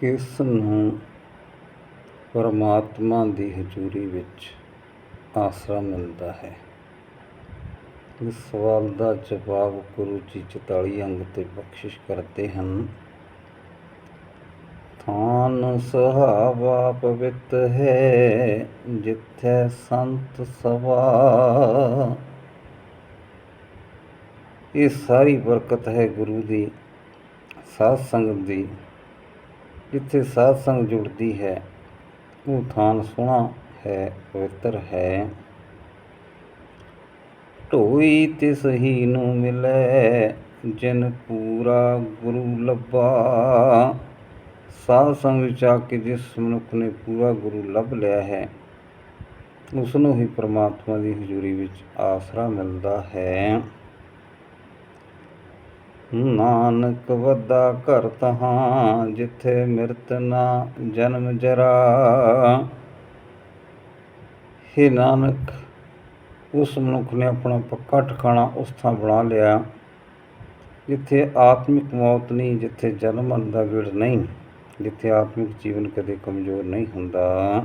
ਕਿਸ ਨੂੰ ਪਰਮਾਤਮਾ ਦੀ ਹਜ਼ੂਰੀ ਵਿੱਚ ਆਸਰਾ ਮਿਲਦਾ ਹੈ? ਇਸ ਸਵਾਲ ਦਾ ਜਵਾਬ ਗੁਰੂ ਜੀ 44 ਅੰਗ ਤੇ ਬਖਸ਼ਿਸ਼ ਕਰਦੇ ਹਨ। ਥਾਨ ਸੁਹਾਵਾ ਪਵਿੱਤ ਹੈ, ਜਿੱਥੇ ਸੰਤ ਸਵਾ ਇਹ ਸਾਰੀ ਬਰਕਤ ਹੈ ਗੁਰੂ ਦੀ, ਸਾਧ ਸੰਗਤ ਦੀ। ਜਿੱਥੇ ਸਾਧ ਸੰਗਤ ਜੁੜਦੀ ਹੈ, ਉਹ ਥਾਨ ਸੋਹਣਾ ਹੈ, ਪਵਿੱਤਰ ਹੈ। ਢੋਈ ਤੇ ਸਹੀ ਨੂੰ ਮਿਲੈ, ਜਿਨ ਪੂਰਾ ਗੁਰੂ ਲੱਭਾ। ਸਾਧ ਸੰਗ ਵਿੱਚ ਆ ਕੇ ਜਿਸ ਮਨੁੱਖ ਨੇ ਪੂਰਾ ਗੁਰੂ ਲੱਭ ਲਿਆ ਹੈ ਉਸ ਨੂੰ ਹੀ ਪ੍ਰਮਾਤਮਾ ਦੀ ਹਜ਼ੂਰੀ ਵਿੱਚ ਆਸਰਾ ਮਿਲਦਾ ਹੈ। ਨਾਨਕ ਵੱਡਾ ਘਰ ਤਹਾਂ, ਜਿੱਥੇ ਮਿਰਤ ਨਾ ਜਨਮ ਜਰਾ। हे ਨਾਨਕ, ਉਸ ਮਨੁੱਖ ਨੇ ਆਪਣਾ ਪੱਕਾ ਠਿਕਾਣਾ ਉਸ ਥਾਂ ਬਣਾ ਲਿਆ, ਜਿੱਥੇ ਆਤਮਿਕ ਮੌਤ ਨਹੀਂ, ਜਿੱਥੇ ਜਨਮ ਮਰਨ ਦਾ ਵਿੜ ਨਹੀਂ, ਜਿੱਥੇ ਆਤਮਿਕ ਜੀਵਨ ਕਦੇ ਕਮਜ਼ੋਰ ਨਹੀਂ ਹੁੰਦਾ।